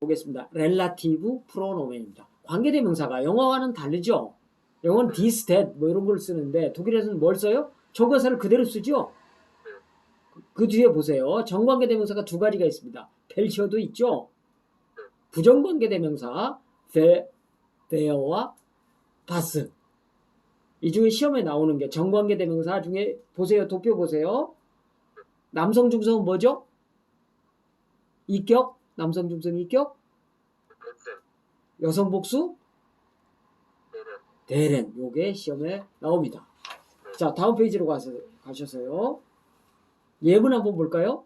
보겠습니다. relative pronomen입니다. 관계대명사가 영어와는 다르죠. 영어는 this, that 뭐 이런 걸 쓰는데 독일에서는 뭘 써요? 정관사를 그대로 쓰죠. 그 뒤에 보세요. 정관계대명사가 두 가지가 있습니다. 벨시어도 있죠. 부정관계대명사 베, 베어와 바스. 이 중에 시험에 나오는 게 정관계대명사 중에 보세요. 도표 보세요. 남성 중성은 뭐죠? 이격? 남성 중성 이격? 벤센, 여성 복수? 네네, 대렌. 요게 시험에 나옵니다. 자, 다음 페이지로 가서, 가셔서요. 예문 한번 볼까요?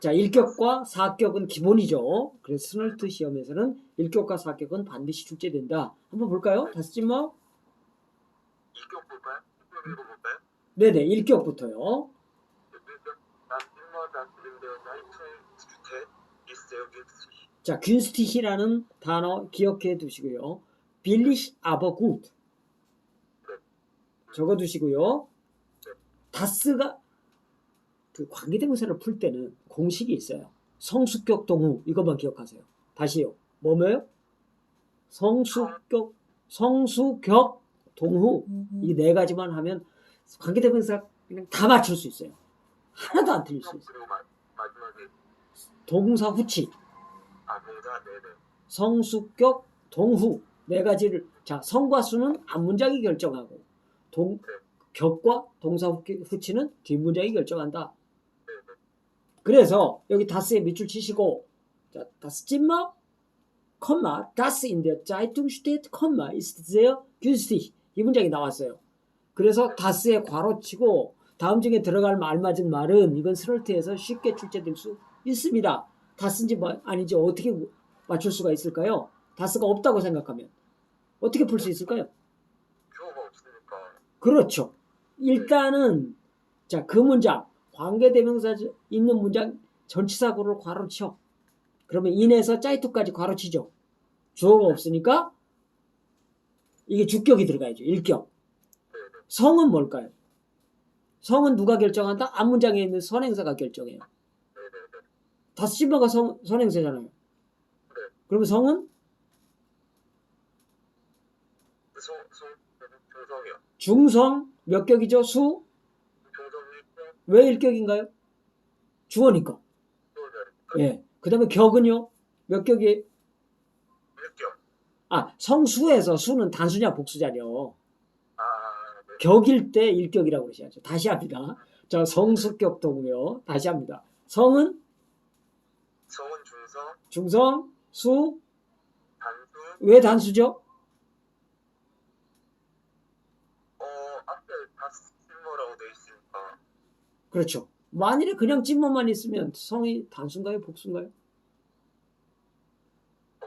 자, 1격과 4격은 기본이죠. 그래서 스널트 시험에서는 1격과 4격은 반드시 출제된다. 한번 볼까요? 다섯 찜마? 이격 볼까요? 이격 읽어볼까요? 네네, 1격부터요. 이격, 난 immer das in der Leitungsstätte ist sehr günstig. 자, 균스티히라는 단어 기억해 두시고요. 빌리시 아버 굿. 적어 두시고요. 다스가 그 관계대명사를 풀 때는 공식이 있어요. 성수격 동후 이것만 기억하세요. 다시요. 뭐뭐요? 성수격 성수격 동후 이 네 가지만 하면 관계대명사 그냥 다 맞출 수 있어요. 하나도 안 틀릴 수 있어요. 동사 후치, 아 동사 네네. 성수격 동후 네 가지를 자 성과 수는 앞문장이 결정하고 동 격과 동사 후- 후치는 뒷문장이 결정한다. 그래서 여기 다스에 밑줄 치시고 자 다스 찐마 컴마 다스 in der Zeitung steht 컴마 ist sehr günstig 이 문장이 나왔어요. 그래서 다스에 괄호 치고 다음 중에 들어갈 알맞은 말은 이건 스럴트에서 쉽게 출제될 수 있습니다. 다스인지 뭐 아닌지 어떻게 맞출 수가 있을까요? 다스가 없다고 생각하면 어떻게 풀 수 있을까요? 그렇죠. 일단은 자 그 문장 관계대명사 있는 문장 전치사구를 괄호쳐. 그러면 인에서 짜이투까지 괄호치죠. 주어가 없으니까 이게 주격이 들어가야죠. 일격. 성은 뭘까요? 성은 누가 결정한다? 앞문장에 있는 선행사가 결정해요. 다스시마가 성, 선행사잖아요. 그러면 성은 송, 송, 중성이요. 중성 몇 격이죠? 수? 중성 일격, 왜 일격인가요? 주어니까. 수어자리. 예. 그 다음에 격은요? 몇 격이? 일격. 아, 성수에서 수는 단수냐 복수자냐. 아, 네. 격일 때 일격이라고 그러셔야죠. 다시 합니다. 자, 성수격 도고요. 다시 합니다. 성은 성은 중성, 중성, 수, 단수, 왜 단수죠? 어, 앞에 다스 실머라고 돼 있으니까. 그렇죠. 만일에 그냥 찐모만 있으면 성이 단수인가요? 복수인가요? 어.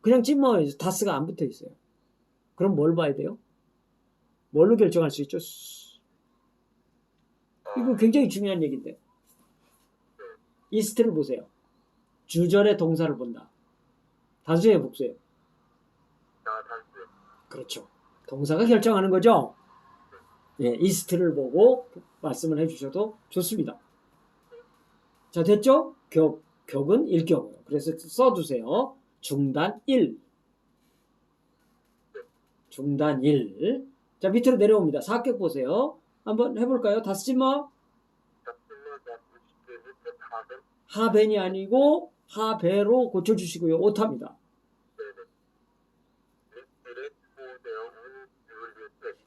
그냥 찐모에 다스가 안 붙어 있어요. 그럼 뭘 봐야 돼요? 뭘로 결정할 수 있죠? 어, 이거 굉장히 중요한 얘기인데. 이스트를 보세요. 주절의 동사를 본다. 단수예요, 복수예요? 나 단수. 그렇죠. 동사가 결정하는 거죠. 예, 이스트를 보고 말씀을 해주셔도 좋습니다. 자, 됐죠? 격, 격은 일격이에요. 그래서 써두세요. 중단 1. 중단 1. 자, 밑으로 내려옵니다. 사격 보세요. 한번 해볼까요? 다스지마. 다스일러 다스 밑에 다른 하벤이 아니고 하배로 고쳐주시고요. 오타입니다.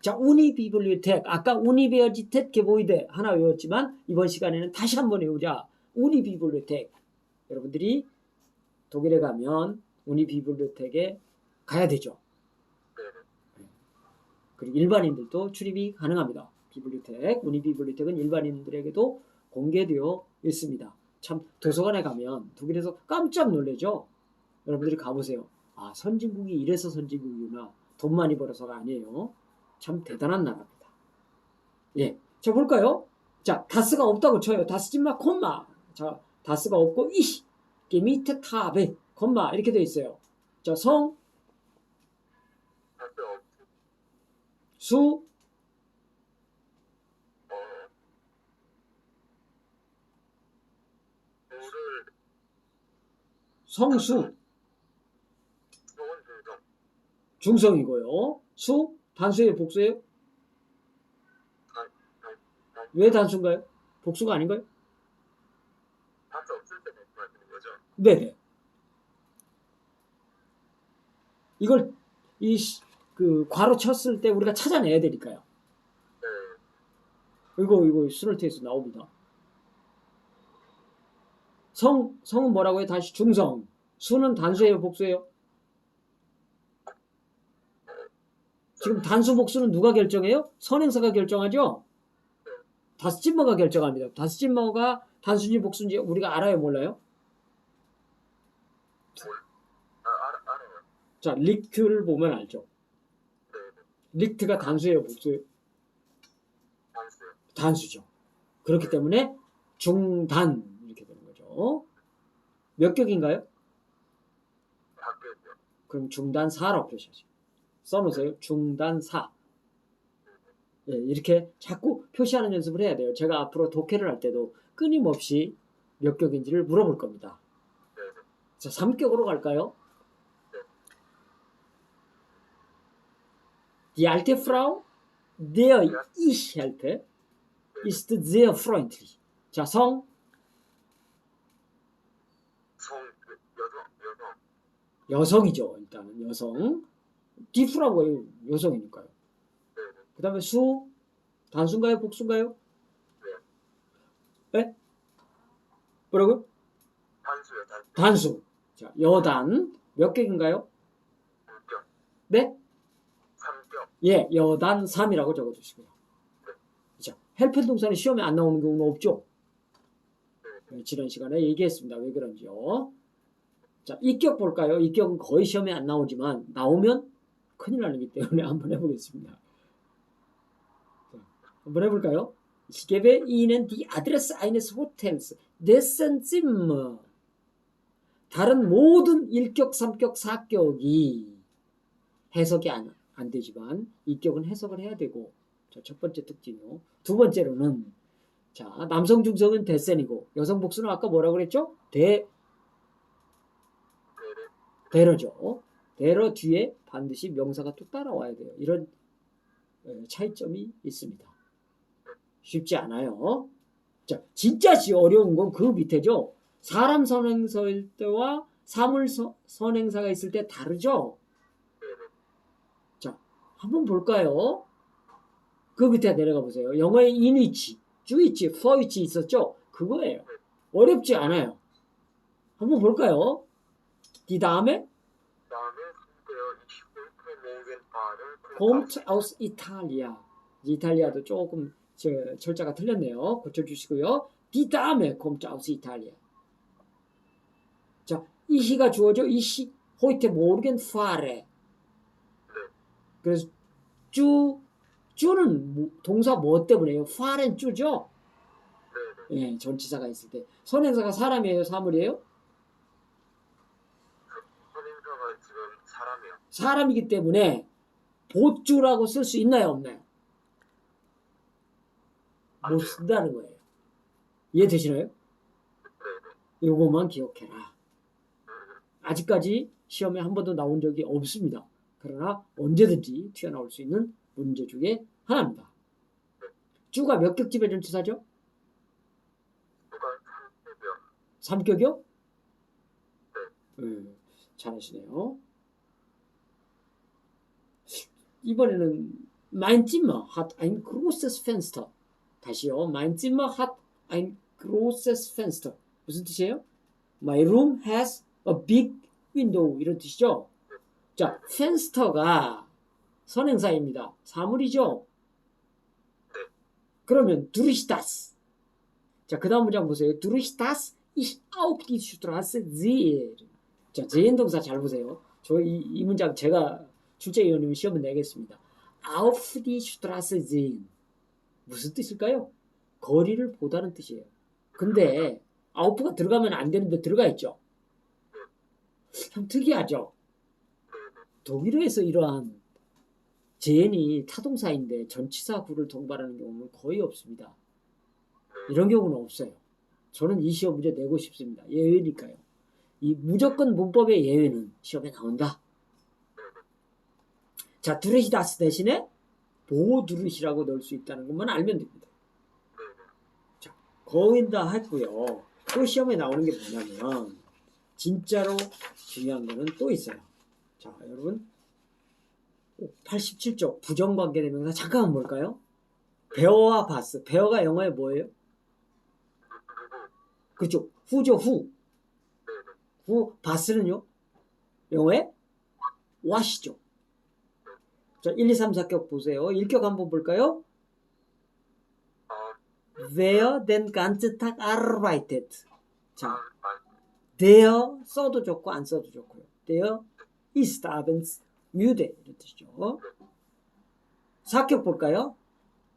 자, 우니비블리오텍. 아까 우니베어지텍 게보이데 하나 외웠지만 이번 시간에는 다시 한번 외우자. 우니비블리오텍. 여러분들이 독일에 가면 우니비블리오텍에 가야 되죠. 그리고 일반인들도 출입이 가능합니다. 비블리오텍, 우니비블리오텍은 일반인들에게도 공개되어 있습니다. 참 도서관에 가면 독일에서 깜짝 놀래죠. 여러분들이 가보세요. 아 선진국이 이래서 선진국이구나. 돈 많이 벌어서가 아니에요. 참 대단한 나라입니다. 예, 자 볼까요? 자 다스가 없다고 쳐요. 다스 찐마 콤마. 자 다스가 없고 이 게미트 타베 콤마 이렇게 돼 있어요. 자성 다스 없 수, 어 성수 중성. 중성이고요. 수 단수예요, 복수예요? 왜 단수인가요? 복수가 아닌가요? 네네. 이걸 이 그 괄호 쳤을 때 우리가 찾아내야 되니까요. 네. 이거 이거 수널트에서 나옵니다. 성 성은 뭐라고요? 다시 중성. 수는 단수예요, 복수예요? 지금 단수 복수는 누가 결정해요? 선행사가 결정하죠. 다스찐머가 결정합니다. 다스찐머가 단수인지 복수인지 우리가 알아요, 몰라요? 아. 자, 릭트를 보면 알죠. 네. 릭트가 단수예요, 복수예요? 단수죠. 그렇기 때문에 중단 거죠. 몇 격인가요? 그럼 중단사라고 표시하죠. 써놓으세요. 중단사. 예, 이렇게 자꾸 표시하는 연습을 해야 돼요. 제가 앞으로 독해를 할 때도 끊임없이 몇 격인지를 물어볼 겁니다. 네. 네. 자, 3격으로 갈까요? Die alte Frau, der ich helfe, ist sehr freundlich. 자, 성, 성, 그, 여성, 여성. 여성이죠. 일단은 여성. 디프라고 여성이니까요. 네. 네. 그 다음에 수, 단수인가요? 복수인가요? 네? 뭐라고요? 단수요, 단수. 단수. 자, 여단. 몇 격인가요? 삼격. 네? 삼격. 예, 여단 3이라고 적어주시고요. 자, 헬펜 동사는 시험에 안 나오는 경우는 없죠? 네, 지난 시간에 얘기했습니다. 왜 그런지요. 자, 이격 볼까요? 이격은 거의 시험에 안 나오지만, 나오면 큰일 나기 때문에 한번 해보겠습니다. 자, 한번 해볼까요? Ihnen die Adresse eines Hotels. Dessen Zimmer. 다른 모든 1격, 3격, 4격이 해석이 안, 안 되지만, 이격은 해석을 해야 되고, 자, 첫 번째 특징이요. 두 번째로는, 자, 남성 중성은 대센이고, 여성 복수는 아까 뭐라고 그랬죠? 대, 대러죠. 대러 뒤에 반드시 명사가 또 따라와야 돼요. 이런 어, 차이점이 있습니다. 쉽지 않아요. 자, 진짜 지 어려운 건 그 밑에죠. 사람 선행사일 때와 사물 서- 선행사가 있을 때 다르죠. 자, 한번 볼까요? 그 밑에 내려가 보세요. 영어에 인위치, 주위치, 퍼위치 있었죠? 그거예요. 어렵지 않아요. 한번 볼까요? Morgen fahren. kommt aus Italia. 이탈리아도 조금 저, 철자가 틀렸네요. 고쳐주시고요. 디 다음에 kommt aus Italia. 자, 이 시가 주어져. 이 시, heute morgen fahre. 그래서 쭈, 쭈는 뭐- 동사 뭐 때문에요? fahren 쭈죠? 네네. 예, 전치사가 있을 때. 선행사가 사람이에요? 사물이에요? 선행사가 지금 사람이기 때문에 보쭈라고 쓸 수 있나요? 없나요? 안 못. 쓴다는 거예요. 이해되시나요? 네네. 요것만 기억해라. 음, 아직까지 시험에 한 번도 나온 적이 없습니다. 그러나 언제든지 튀어나올 수 있는 문제 중에 하나입니다. 쭈가 몇 전치사죠? 누가 삼격이요. 3격이요? 음, 잘하시네요. 이번에는 Mein Zimmer hat ein großes Fenster. 다시요. Mein Zimmer hat ein großes Fenster. 무슨 뜻이에요? My room has a big window. 이런 뜻이죠. 자, fenster가 선행사입니다. 사물이죠. 그러면 durch das. 자, 그 다음 문장 보세요. durch das ich auf die Straße sehe. 자, sehen 동사 잘 보세요. 저이 이 문장 제가 출제 위원님 시험을 내겠습니다. auf die Straße. 무슨 뜻일까요? 거리를 보다는 뜻이에요. 근데 아우프가 들어가면 안 되는데 들어가 있죠. 참 특이하죠. 독일어에서 이러한 제인이 타동사인데 전치사 구를 동반하는 경우는 거의 없습니다. 이런 경우는 없어요. 저는 이 시험 문제 내고 싶습니다. 예외니까요. 이 무조건 문법의 예외는 시험에 나온다. 자, 두르시다스 대신에 보두르시라고 넣을 수 있다는 것만 알면 됩니다. 자, 거의 다 했고요. 또 시험에 나오는 게 뭐냐면 진짜로 중요한 거는 또 있어요. 자, 여러분 87쪽 부정관계 대명사 잠깐만 볼까요? 베어와 바스. 베어가 영어에 뭐예요? 그렇죠. 후죠, 후. 후, 바스는요? 영어에 wash죠. 자, 1, 2, 3, 4격 보세요. 1격 한번 볼까요? Wer den ganzen Tag arbeitet. 자, der 써도 좋고 안 써도 좋고요. Der ist abends müde 이런 뜻이죠. 4격 볼까요?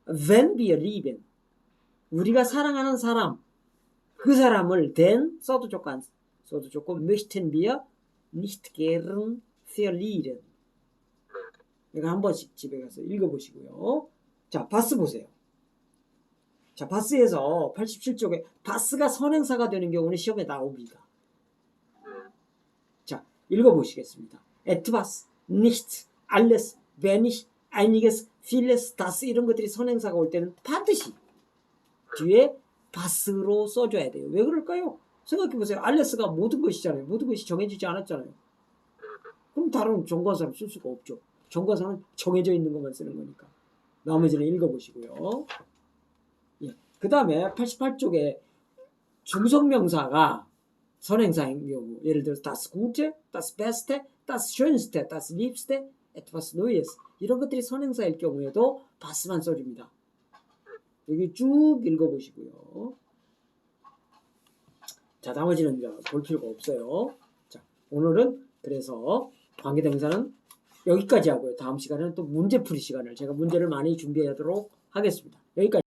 Wenn wir lieben. 우리가 사랑하는 사람. 그 사람을 denn 써도 좋고 안 써도 좋고 möchten wir nicht gern verlieren. 이거 한 번씩 집에 가서 읽어보시고요. 자, 바스 보세요. 자, 바스에서 87쪽에 바스가 선행사가 되는 경우는 시험에 나옵니다. 자, 읽어보시겠습니다. etwas, nicht, alles, wenig, einiges, vieles, das 이런 것들이 선행사가 올 때는 반드시 뒤에 바스로 써줘야 돼요. 왜 그럴까요? 생각해보세요. 알레스가 모든 것이잖아요. 모든 것이 정해지지 않았잖아요. 그럼 다른 정관사를 쓸 수가 없죠. 정관사는 정해져 있는 것만 쓰는 거니까. 나머지는 읽어보시고요. 예. 그 다음에 88쪽에 중성명사가 선행사인 경우, 예를 들어서 das Gute, das Beste, das Schönste, das Liebste, etwas Neues 이런 것들이 선행사일 경우에도 바스만 써줍니다. 여기 쭉 읽어보시고요. 자, 나머지는 볼 필요가 없어요. 자, 오늘은 그래서 관계대명사는 여기까지 하고요. 다음 시간에는 또 문제풀이 시간을 제가 문제를 많이 준비하도록 하겠습니다. 여기까지.